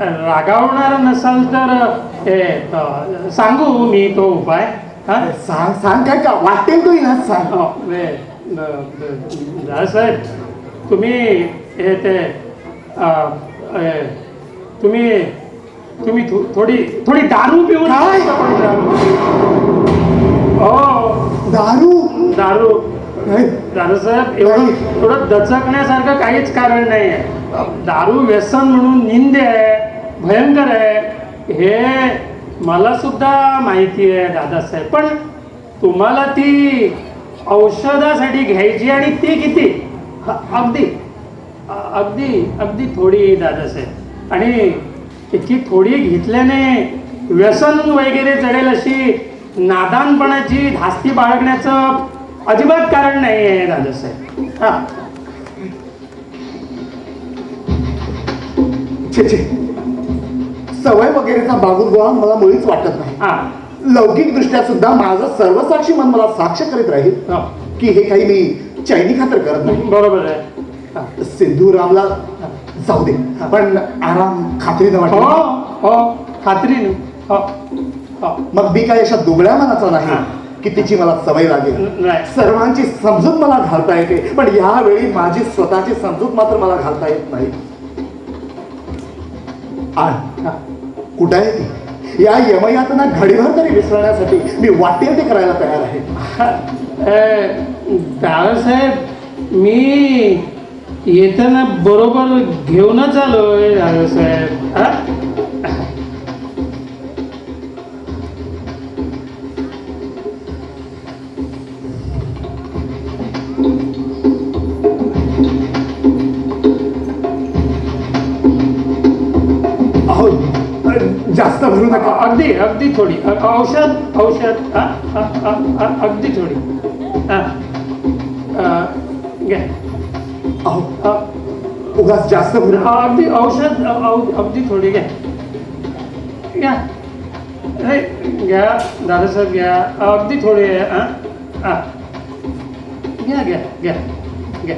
रागावणार नसाल तर हे सांगू मी तो उपाय हा? सांग सांग काय का? वाटेल तो ना सांग. वे, ब- ब- दादासाहेब तुम्ही हे ते तुम्ही तुम्ही थोडी थोडी दारू पिऊन काय? हो. दारू? दारू. नाही, दादासाहेब एवढं थोडं दचकण्यासारखं काहीच कारण नाही आहे दारू व्यसन म्हणून निंदे. आहे भयंकर आहे. हे मला सुद्धा माहिती आहे दादासाहेब. पण तुम्हाला ती औषधासाठी घ्यायची आणि ती किती? अगदी अगदी अगदी थोडी दादासाहेब. आणि इतकी थोडी घेतल्याने व्यसन वगैरे चढेल अशी नादानपणाची धास्ती बाळगण्याचं अजिबात कारण नाही आहे दादासाहेब. हा. सवय वगैरेचा बागुरगोळा मला मुळीच वाटत नाही. हा. लौकिक दृष्ट्या सुद्धा माझं सर्वसाक्षी मन मला साक्ष करीत राहील हो, की हे काही मी चैनी खातर करत नाही. बरोबर आहे. हा. सिंधूरामला जाऊ दे. पण आराम खात्रीनं हो वाटत हो खात्रीने. हो हो. मग मी काय अशा दुबळ्या मनाचा नाही हा. की तिची मला सवय लागेल. सर्वांची समजूत मला घालता येते. पण यावेळी माझी स्वतःची समजूत मात्र मला घालता येत नाही. हा. कुठं आहे ती? या यमयातना घडीभर तरी विसरण्यासाठी मी वाटेल ते करायला तयार आहे. दादासाहेब मी येताना बरोबर घेऊनच आलोय दादासाहेब. हा? जास्त भरू नका. अगदी अगदी थोडी. औषध औषध. हा? अगदी थोडी. हा. घ्या. उगाच जास्त भरू अगदी औषध अगदी थोडी घ्या. घ्या. हे घ्या. दादासाहेब घ्या. अगदी थोडी हा हा घ्या घ्या घ्या घ्या.